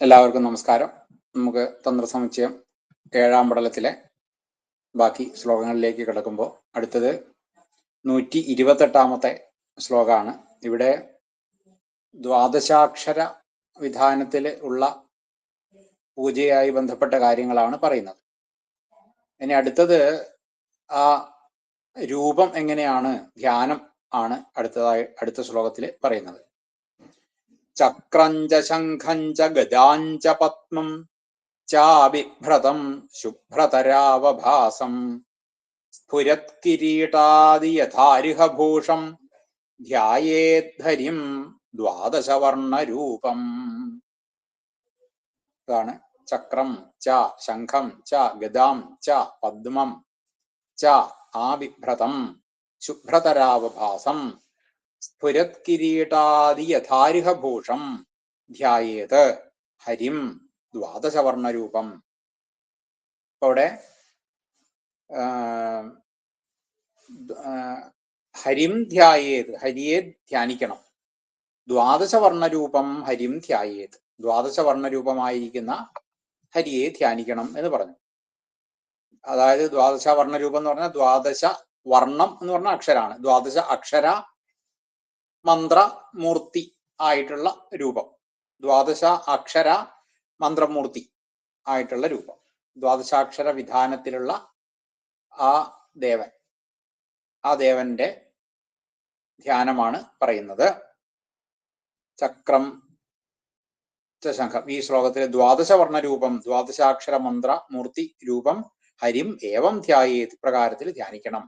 എല്ലാവർക്കും നമസ്കാരം. നമുക്ക് തന്ത്രസമുച്ചയം ഏഴാം പടലത്തിലെ ബാക്കി ശ്ലോകങ്ങളിലേക്ക് കിടക്കുമ്പോൾ അടുത്തത് നൂറ്റി ഇരുപത്തെട്ടാമത്തെ ശ്ലോകമാണ്. ഇവിടെ ദ്വാദശാക്ഷര വിധാനത്തിൽ ഉള്ള പൂജയായി ബന്ധപ്പെട്ട കാര്യങ്ങളാണ് പറയുന്നത്. ഇനി അടുത്തത് ആ രൂപം എങ്ങനെയാണ്? ധ്യാനം ആണ് അടുത്തതായി അടുത്ത ശ്ലോകത്തിൽ പറയുന്നത്. ചക്രഞ്ച ശംഖഞ്ച ഗജാഞ്ച പത്മം ചാവിഭ്രതം ശുഭ്രതരാവഭാസം സ്ഫുരത്കിരീടാദി യഥാരിഹഭൂഷം ധ്യായേദ്ധരിം ദ്വാദശവർണരൂപം. ഇതാണ് ചക്രം ച ശംഖം ച ഗദാം ച പദ്മം ച ആവിഭ്രതം ശുഭ്രതരാവഭാസം സ്ഫുരത്കിരീടാദി യഥാരിഹഭൂഷം ധ്യായേത്. ഹരിം. ദ്വാദശവർണരൂപം. അപ്പൊ അവിടെ ഹരിം ധ്യായേത്. ഹരിയെ ധ്യാനിക്കണം. ദ്വാദശവർണരൂപം ഹരിം ധ്യായേത്. ദ്വാദശവർണരൂപമായിരിക്കുന്ന ഹരിയെ ധ്യാനിക്കണം എന്ന് പറഞ്ഞു. അതായത് ദ്വാദശ വർണരൂപം എന്ന് പറഞ്ഞാൽ ദ്വാദശ വർണം എന്ന് പറഞ്ഞ അക്ഷരാണ്. ദ്വാദശ അക്ഷര മന്ത്രമൂർത്തി ആയിട്ടുള്ള രൂപം. ദ്വാദശ അക്ഷര മന്ത്രമൂർത്തി ആയിട്ടുള്ള രൂപം. ദ്വാദശാക്ഷര വിധാനത്തിലുള്ള ആ ദേവൻ ആ ദേവന്റെ ധ്യാനമാണ് പറയുന്നത്. ചക്രം ശംഖം ഈ ശ്ലോകത്തിലെ ദ്വാദശ വർണ രൂപം ദ്വാദശാക്ഷര മന്ത്ര മൂർത്തി രൂപം ഹരിം ഏവം ധ്യായേത് പ്രകാരത്തിൽ ധ്യാനിക്കണം.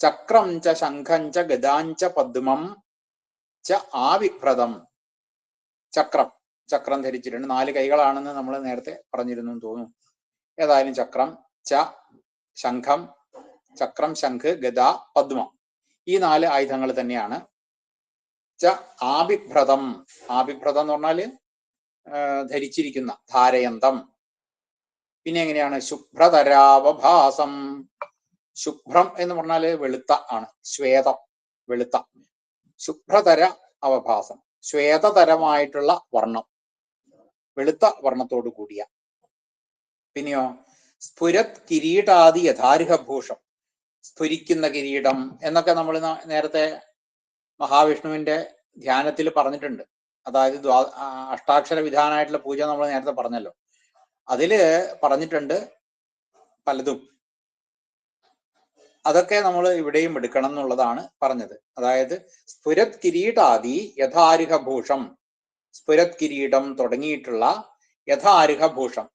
ചക്രം ച ശംഖം ച പദ്മം ച ആവിഭ്രതം ചക്രം. ചക്രം ധരിച്ചിട്ടുണ്ട്. നാല് കൈകളാണെന്ന് നമ്മൾ നേരത്തെ പറഞ്ഞിരുന്നു തോന്നുന്നു. ഏതായാലും ചക്രം ച ശംഖം ചക്രം ശംഖ് ഗദ പദ്മ. ഈ നാല് ആയുധങ്ങൾ തന്നെയാണ്. ച ആഭിഭ്രതം ആഭിഭ്രതം എന്ന് പറഞ്ഞാൽ ധരിച്ചിരിക്കുന്ന ധാരയന്തം. പിന്നെ എങ്ങനെയാണ്? ശുഭ്രതരാവഭാസം. ശുഭ്രം എന്ന് പറഞ്ഞാൽ വെളുത്ത ആണ്. ശ്വേതം. വെളുത്ത. ശുഭ്രതര അവഭാസം ശ്വേതതരമായിട്ടുള്ള വർണം വെളുത്ത വർണത്തോടു കൂടിയ. പിന്നെയോ സ്ഫുരത് കിരീടാദി യഥാർഹഭൂഷം സ്ഫുരിക്കുന്ന കിരീടം എന്നൊക്കെ നമ്മൾ നേരത്തെ മഹാവിഷ്ണുവിന്റെ ധ്യാനത്തിൽ പറഞ്ഞിട്ടുണ്ട്. അതായത് ദ്വാ അഷ്ടാക്ഷര വിധാനമായിട്ടുള്ള പൂജ നമ്മൾ നേരത്തെ പറഞ്ഞല്ലോ. അതിൽ പറഞ്ഞിട്ടുണ്ട് പലതും. അതൊക്കെ നമ്മൾ ഇവിടെയും എടുക്കണം എന്നുള്ളതാണ് പറഞ്ഞത്. അതായത് സ്ഫുരത് കിരീടാദി യഥാരിഹഭൂഷം. സ്ഫുരത് കിരീടം തുടങ്ങിയിട്ടുള്ള യഥാരിഹഭൂഷം.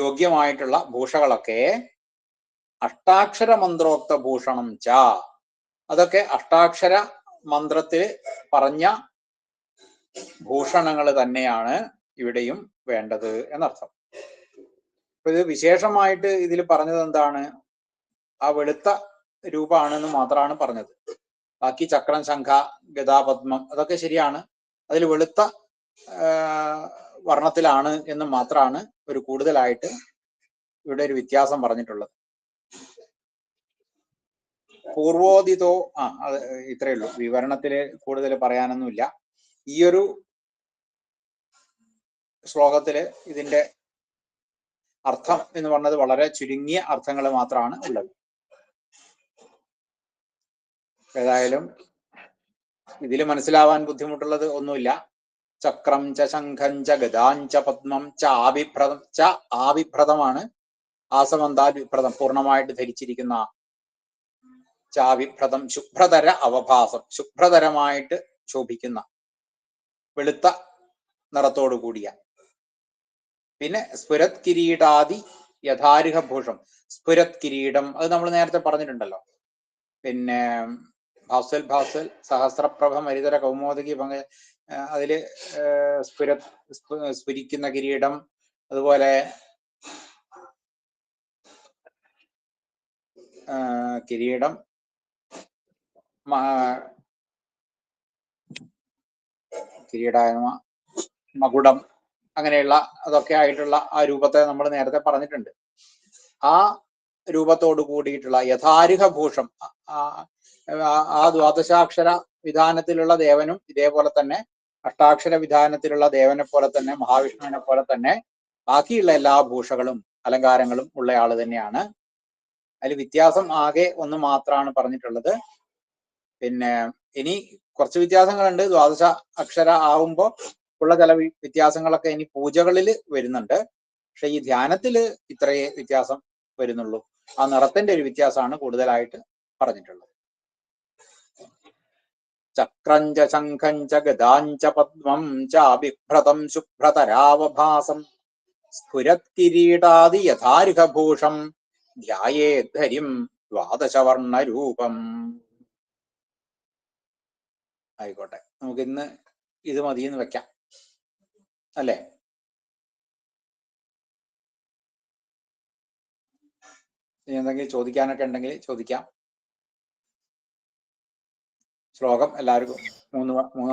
യോഗ്യമായിട്ടുള്ള ഭൂഷകളൊക്കെ അഷ്ടാക്ഷര മന്ത്രോക്ത ഭൂഷണം ച. അതൊക്കെ അഷ്ടാക്ഷര മന്ത്രത്തിൽ പറഞ്ഞ ഭൂഷണങ്ങൾ തന്നെയാണ് ഇവിടെയും വേണ്ടത് എന്നർത്ഥം. ഇത് വിശേഷമായിട്ട് ഇതിൽ പറഞ്ഞത് എന്താണ് ആ വെളുത്ത രൂപമാണെന്ന് മാത്രമാണ് പറഞ്ഞത്. ബാക്കി ചക്രം ശംഖ ഗതാപത്മം അതൊക്കെ ശരിയാണ്. അതിൽ വെളുത്ത വർണത്തിലാണ് എന്ന് മാത്രമാണ് ഒരു കൂടുതലായിട്ട് ഇവിടെ ഒരു വ്യത്യാസം പറഞ്ഞിട്ടുള്ളത്. പൂർവോദിതോ ആ അത് ഇത്രയേ ഉള്ളൂ. വിവരണത്തിൽ കൂടുതൽ പറയാനൊന്നുമില്ല. ഈയൊരു ശ്ലോകത്തിൽ ഇതിന്റെ അർത്ഥം എന്ന് പറഞ്ഞത് വളരെ ചുരുങ്ങിയ അർത്ഥങ്ങൾ മാത്രമാണ് ഉള്ളത്. ഏതായാലും ഇതിൽ മനസ്സിലാവാൻ ബുദ്ധിമുട്ടുള്ളത് ഒന്നുമില്ല. ചക്രം ച ശംഖം ച ഗദാഞ്ച പത്മം ച ആവിഭ്രതം ച ആവിഭ്രതമാണ് ആസമന്താൽ വിഭ്രതം പൂർണമായിട്ട് ധരിച്ചിരിക്കുന്ന ചാവിഭ്രതം ശുഭ്രതര അവഭാസം ശുഭ്രതരമായിട്ട് ശോഭിക്കുന്ന വെളുത്ത നിറത്തോടു കൂടിയ. പിന്നെ സ്ഫുരത് കിരീടാദി യഥാരിഹഭൂഷം സ്ഫുരത് കിരീടം അത് നമ്മൾ നേരത്തെ പറഞ്ഞിട്ടുണ്ടല്ലോ. പിന്നെ ഭാസ്വൽ ഭാസൽ സഹസ്രപ്രഭ മരിതര കൗമോദകി പങ്ക അതിൽ സ്ഫുര സ്ഫുരിക്കുന്ന കിരീടം അതുപോലെ കിരീടം കിരീടായ്മ മകുടം അങ്ങനെയുള്ള അതൊക്കെ ആയിട്ടുള്ള ആ രൂപത്തെ നമ്മൾ നേരത്തെ പറഞ്ഞിട്ടുണ്ട്. ആ രൂപത്തോട് കൂടിയിട്ടുള്ള യഥാരിഹ ഭൂഷം ആ- ദ്വാദശാക്ഷര വിധാനത്തിലുള്ള ദേവനും ഇതേപോലെ തന്നെ അഷ്ടാക്ഷര വിധാനത്തിലുള്ള ദേവനെ പോലെ തന്നെ മഹാവിഷ്ണുവിനെ പോലെ തന്നെ ബാക്കിയുള്ള എല്ലാ ഭൂഷകളും അലങ്കാരങ്ങളും ഉള്ള ആൾ തന്നെയാണ്. അതിൽ വ്യത്യാസം ആകെ ഒന്ന് മാത്രമാണ് പറഞ്ഞിട്ടുള്ളത്. പിന്നെ ഇനി കുറച്ച് വ്യത്യാസങ്ങളുണ്ട്. ദ്വാദശ അക്ഷര ആവുമ്പോൾ ഉള്ള ചില വ്യത്യാസങ്ങളൊക്കെ ഇനി പൂജകളിൽ വരുന്നുണ്ട്. പക്ഷെ ഈ ധ്യാനത്തിൽ ഇത്രയേ വ്യത്യാസം വരുന്നുള്ളൂ. ആ നിറത്തിന്റെ ഒരു വ്യത്യാസമാണ് കൂടുതലായിട്ട് പറഞ്ഞിട്ടുള്ളത്. ചക്രഞ്ച ഗദാം ഗദാഞ്ച പദ്മം ചാഭിഭ്രതം ശുഭ്രതരാവഭാസം സ്ഫുരത്കിരീടാദി യഥാർഹഭൂഷം ധ്യായേദ്ധരിം ദ്വാദശവർണരൂപം ആയിക്കോട്ടെ നമുക്ക് ഇന്ന് ഇത് മതിയെന്ന് വെക്കാം അല്ലേ? എന്തെങ്കിലും ചോദിക്കാനൊക്കെ ഉണ്ടെങ്കിൽ ചോദിക്കാം. ശ്ലോകം എല്ലാവർക്കും മൂന്ന് മൂന്നാൾ മൂന്ന്